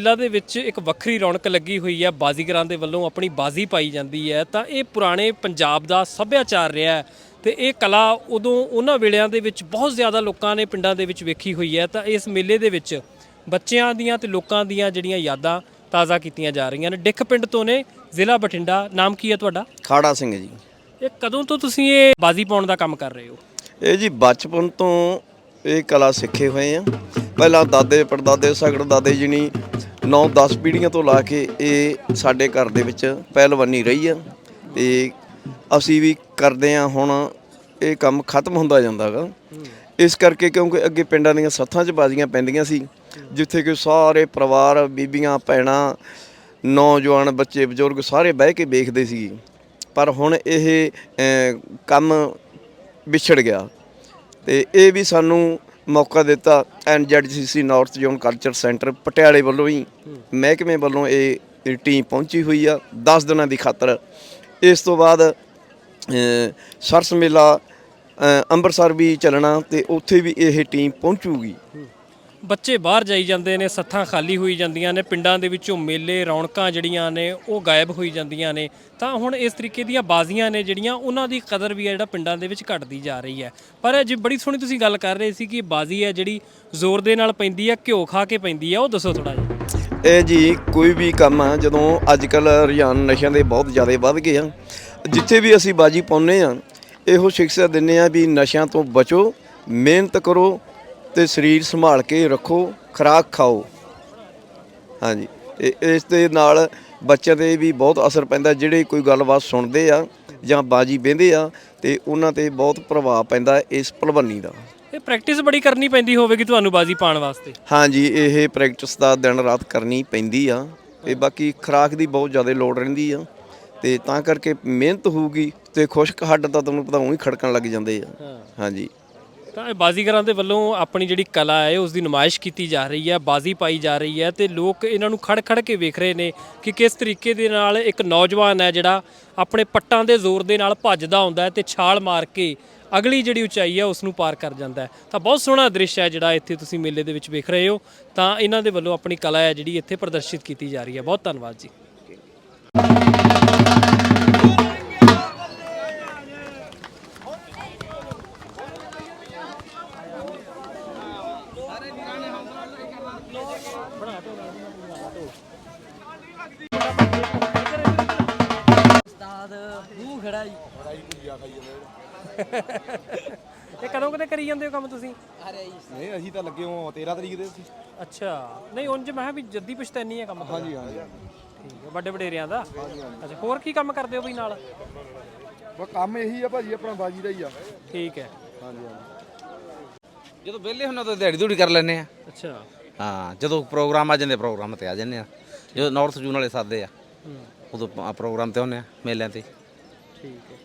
ਮੇਲਾ ਦੇ ਵਿੱਚ ਇੱਕ ਵੱਖਰੀ ਰੌਣਕ ਲੱਗੀ ਹੋਈ ਹੈ। ਬਾਜ਼ੀਗਰਾਂ ਦੇ ਵੱਲੋਂ ਆਪਣੀ ਬਾਜ਼ੀ ਪਾਈ ਜਾਂਦੀ ਹੈ। ਤਾਂ ਇਹ ਪੁਰਾਣੇ ਪੰਜਾਬ ਦਾ ਸੱਭਿਆਚਾਰ ਰਿਹਾ ਹੈ ਤੇ ਇਹ ਕਲਾ ਉਦੋਂ ਉਹਨਾਂ ਵੇਲਿਆਂ ਦੇ ਵਿੱਚ ਬਹੁਤ ਜ਼ਿਆਦਾ ਲੋਕਾਂ ਨੇ ਪਿੰਡਾਂ ਦੇ ਵਿੱਚ ਵੇਖੀ ਹੋਈ ਹੈ। ਤਾਂ ਇਸ ਮੇਲੇ ਦੇ ਵਿੱਚ ਬੱਚਿਆਂ ਦੀਆਂ ਤੇ ਲੋਕਾਂ ਦੀਆਂ ਜਿਹੜੀਆਂ ਯਾਦਾਂ ਤਾਜ਼ਾ ਕੀਤੀਆਂ ਜਾ ਰਹੀਆਂ ਨੇ। ਡਿੱਖ ਪਿੰਡ ਤੋਂ ਨੇ ਜ਼ਿਲ੍ਹਾ ਬਠਿੰਡਾ। ਨਾਮ ਕੀ ਹੈ ਤੁਹਾਡਾ? ਖਾੜਾ ਸਿੰਘ ਜੀ। ਇਹ ਕਦੋਂ ਤੋਂ ਤੁਸੀਂ ਇਹ ਬਾਜ਼ੀ ਪਾਉਣ ਦਾ ਕੰਮ ਕਰ ਰਹੇ ਹੋ? ਇਹ ਜੀ ਬਚਪਨ ਤੋਂ ਇਹ ਕਲਾ ਸਿੱਖੇ ਹੋਏ ਆ। ਪਹਿਲਾਂ ਦਾਦੇ ਪੜਦਾਦੇ ਸਗੜ ਦਾਦੇ ਜੀ ਨੇ 9-10 ਪੀੜ੍ਹੀਆਂ ਤੋਂ ਲਾ ਕੇ ਇਹ ਸਾਡੇ ਘਰ ਦੇ ਵਿੱਚ ਪਹਿਲਵਾਨੀ ਰਹੀ ਆ ਤੇ ਅਸੀਂ ਵੀ ਕਰਦੇ ਆ ਹੁਣ ਇਹ ਕੰਮ ਖਤਮ ਹੁੰਦਾ ਜਾਂਦਾਗਾ ਇਸ ਕਰਕੇ ਕਿਉਂਕਿ ਅੱਗੇ ਪਿੰਡਾਂ ਦੀਆਂ ਸੱਥਾਂ 'ਚ ਬਾਜ਼ੀਆਂ ਪੈਂਦੀਆਂ ਸੀ, ਜਿੱਥੇ ਕਿ ਸਾਰੇ ਪਰਿਵਾਰ, ਬੀਬੀਆਂ, ਭੈਣਾਂ, ਨੌਜਵਾਨ ਬੱਚੇ, ਬਜ਼ੁਰਗ ਸਾਰੇ ਬਹਿ ਕੇ ਵੇਖਦੇ ਸੀ। ਪਰ ਹੁਣ ਇਹ ਕੰਮ ਵਿਛੜ ਗਿਆ ਤੇ ਇਹ ਵੀ ਸਾਨੂੰ ਮੌਕਾ ਦਿੱਤਾ NGC North Zone Culture Centre ਪਟਿਆਲੇ ਵੱਲੋਂ ਹੀ ਮਹਿਕਮੇ ਵੱਲੋਂ ਇਹ ਟੀਮ ਪਹੁੰਚੀ ਹੋਈ ਆ 10 ਦਿਨਾਂ ਦੀ ਖਾਤਰ। ਇਸ ਤੋਂ ਬਾਅਦ ਸਰਸ ਮੇਲਾ ਅੰਮ੍ਰਿਤਸਰ ਵੀ ਚੱਲਣਾ ਤੇ ਉੱਥੇ ਵੀ ਇਹ ਟੀਮ ਪਹੁੰਚੂਗੀ। ਬੱਚੇ ਬਾਹਰ ਜਾਈ ਜਾਂਦੇ ਨੇ, ਸੱਥਾਂ ਖਾਲੀ ਹੋਈ ਜਾਂਦੀਆਂ ਨੇ, ਪਿੰਡਾਂ ਦੇ ਵਿੱਚੋਂ ਮੇਲੇ, ਰੌਣਕਾਂ ਜਿਹੜੀਆਂ ਨੇ, ਉਹ ਗਾਇਬ ਹੋਈ ਜਾਂਦੀਆਂ ਨੇ। ਤਾਂ ਹੁਣ ਇਸ ਤਰੀਕੇ ਦੀਆਂ ਬਾਜ਼ੀਆਂ ਨੇ ਜਿਹੜੀਆਂ, ਉਹਨਾਂ ਦੀ ਕਦਰ ਵੀ ਹੈ ਜਿਹੜਾ ਪਿੰਡਾਂ ਦੇ ਵਿੱਚ ਘਟਦੀ ਜਾ ਰਹੀ ਹੈ। ਪਰ ਜੇ ਬੜੀ ਸੋਹਣੀ ਤੁਸੀਂ ਗੱਲ ਕਰ ਰਹੇ ਸੀ ਕਿ ਬਾਜ਼ੀ ਹੈ ਜਿਹੜੀ ਜ਼ੋਰ ਦੇ ਨਾਲ ਪੈਂਦੀ ਹੈ, ਘਿਓ ਖਾ ਕੇ ਪੈਂਦੀ ਹੈ, ਉਹ ਦੱਸੋ ਥੋੜਾ ਜਿਹਾ। ਇਹ ਜੀ ਕੋਈ ਵੀ ਕੰਮ ਆ, ਜਦੋਂ ਅੱਜ ਕੱਲ ਰੁਝਾਨ ਨਸ਼ਿਆਂ ਦੇ ਬਹੁਤ ਜ਼ਿਆਦਾ ਵੱਧ ਗਏ ਆ, ਜਿੱਥੇ ਵੀ ਅਸੀਂ ਬਾਜੀ ਪਾਉਂਦੇ ਆ, ਇਹੋ ਸਿੱਖਿਆ ਦਿੰਨੇ ਆ ਵੀ ਨਸ਼ਿਆਂ ਤੋਂ ਬਚੋ, ਮਿਹਨਤ ਕਰੋ ਤੇ ਸਰੀਰ ਸੰਭਾਲ ਕੇ ਰੱਖੋ ਖੁਰਾਕ ਖਾਓ। ਹਾਂਜੀ। ਇਸ ਦੇ ਨਾਲ ਬੱਚਿਆਂ ਤੇ ਵੀ ਬਹੁਤ ਅਸਰ ਪੈਂਦਾ ਜਿਹੜੇ ਕੋਈ ਗੱਲਬਾਤ ਸੁਣਦੇ ਆ ਜਾਂ ਬਾਜੀ ਬਹਿੰਦੇ ਆ ਤੇ ਉਹਨਾਂ ਤੇ ਬਹੁਤ ਪ੍ਰਭਾਵ ਪੈਂਦਾ ਇਸ ਭਲਵਾਨੀ ਦਾ। ਇਹ ਪ੍ਰੈਕਟਿਸ ਬੜੀ ਕਰਨੀ ਪੈਂਦੀ ਹੋਵੇਗੀ ਤੁਹਾਨੂੰ ਬਾਜ਼ੀ ਪਾਉਣ ਵਾਸਤੇ? ਹਾਂਜੀ ਇਹ ਪ੍ਰੈਕਟਿਸ ਦਾ ਦਿਨ ਰਾਤ ਕਰਨੀ ਪੈਂਦੀ ਆ ਤੇ ਬਾਕੀ ਖੁਰਾਕ ਦੀ ਬਹੁਤ ਜ਼ਿਆਦਾ ਲੋੜ ਰਹਿੰਦੀ ਆ ਤੇ ਤਾਂ ਕਰਕੇ ਮਿਹਨਤ ਹੋਊਗੀ ਤੇ ਖੁਸ਼ਕ ਹੱਡ ਤਾਂ ਤੁਹਾਨੂੰ ਪਤਾ ਉਹੀ ਖੜਕਣ ਲੱਗ ਜਾਂਦੇ ਆ। ਹਾਂਜੀ। ਤਾਂ ਇਹ ਬਾਜ਼ੀਗਰਾਂ ਦੇ ਵੱਲੋਂ ਆਪਣੀ ਜਿਹੜੀ ਕਲਾ ਹੈ, ਉਸ ਦੀ ਨੁਮਾਇਸ਼ ਕੀਤੀ ਜਾ ਰਹੀ ਹੈ, ਬਾਜ਼ੀ ਪਾਈ ਜਾ ਰਹੀ ਹੈ ਤੇ ਲੋਕ ਇਹਨਾਂ ਨੂੰ ਖੜ ਖੜ ਕੇ ਵੇਖ ਰਹੇ ਨੇ ਕਿ ਕਿਸ ਤਰੀਕੇ ਦੇ ਨਾਲ ਇੱਕ ਨੌਜਵਾਨ ਹੈ ਜਿਹੜਾ ਆਪਣੇ ਪੱਟਾਂ ਦੇ ਜ਼ੋਰ ਦੇ ਨਾਲ ਭੱਜਦਾ ਹੁੰਦਾ ਹੈ ਤੇ ਛਾਲ ਮਾਰ ਕੇ ਅਗਲੀ ਜਿਹੜੀ ਉਚਾਈ ਹੈ, ਉਸ ਨੂੰ ਪਾਰ ਕਰ ਜਾਂਦਾ ਹੈ। ਤਾਂ ਬਹੁਤ ਸੋਹਣਾ ਦ੍ਰਿਸ਼ ਹੈ ਜਿਹੜਾ ਇੱਥੇ ਤੁਸੀਂ ਮੇਲੇ ਦੇ ਵਿੱਚ ਵੇਖ ਰਹੇ ਹੋ। ਤਾਂ ਇਹਨਾਂ ਦੇ ਵੱਲੋਂ ਆਪਣੀ ਕਲਾ ਹੈ ਜਿਹੜੀ ਇੱਥੇ ਪ੍ਰਦਰਸ਼ਿਤ ਕੀਤੀ ਜਾ ਰਹੀ ਹੈ। ਬਹੁਤ ਧੰਨਵਾਦ ਜੀ। ਉਸਤਾਦ ਮੂੰਹ ਖੜਾ ਜੀ। ਇਹ ਕਦੋਂ ਕਦੇ ਕਰੀ ਜਾਂਦੇ ਹੋ ਕੰਮ ਤੁਸੀਂ? ਅਰੇ ਜੀ। ਨਹੀਂ ਅਸੀਂ ਤਾਂ ਲੱਗੇ ਹਾਂ 13 ਤਰੀਕ ਦੇ ਸੀ ਅੱਛਾ। ਨਹੀਂ ਉਂਝ ਮੈਂ ਕਿਹਾ ਵੀ ਜੱਦੀ ਪਛਤੈਨੀ ਹੈ ਕੰਮ ਤੁਹਾਡਾ। ਹਾਂਜੀ। ਹਾਂਜੀ ਠੀਕ ਹੈ ਵੱਡੇ ਵਡੇਰਿਆਂ ਦਾ? ਅੱਛਾ ਹੋਰ ਕੀ ਕੰਮ ਕਰਦੇ ਹੋ ਬਈ ਨਾਲ? ਬਸ ਕੰਮ ਇਹੀ ਆ ਭਾਜੀ ਆਪਣਾ ਬਾਜੀ ਦਾ ਹੀ ਆ। ਠੀਕ ਹੈ। ਹਾਂਜੀ ਹਾਂਜੀ। ਜਦੋਂ ਵਿਹਲੇ ਹੁੰਦੇ ਤਾਂ ਦਿਹਾੜੀ ਦੂੜੀ ਕਰ ਲੈਂਦੇ ਆ। ਅੱਛਾ। ਹਾਂ ਜਦੋਂ ਪ੍ਰੋਗਰਾਮ ਆ ਜਾਂਦੇ ਪ੍ਰੋਗਰਾਮ ਤੇ ਆ ਜਾਂਦੇ ਆ। ਜਦੋਂ ਨਾਰਥ ਜੂਨ ਵਾਲੇ ਸਾਦੇ ਆ ਉਦੋਂ ਪ੍ਰੋਗਰਾਮ ਤੇ ਹੁੰਦੇ ਆ ਮੇਲਿਆਂ ਤੇ। ਠੀਕ ਹੈ।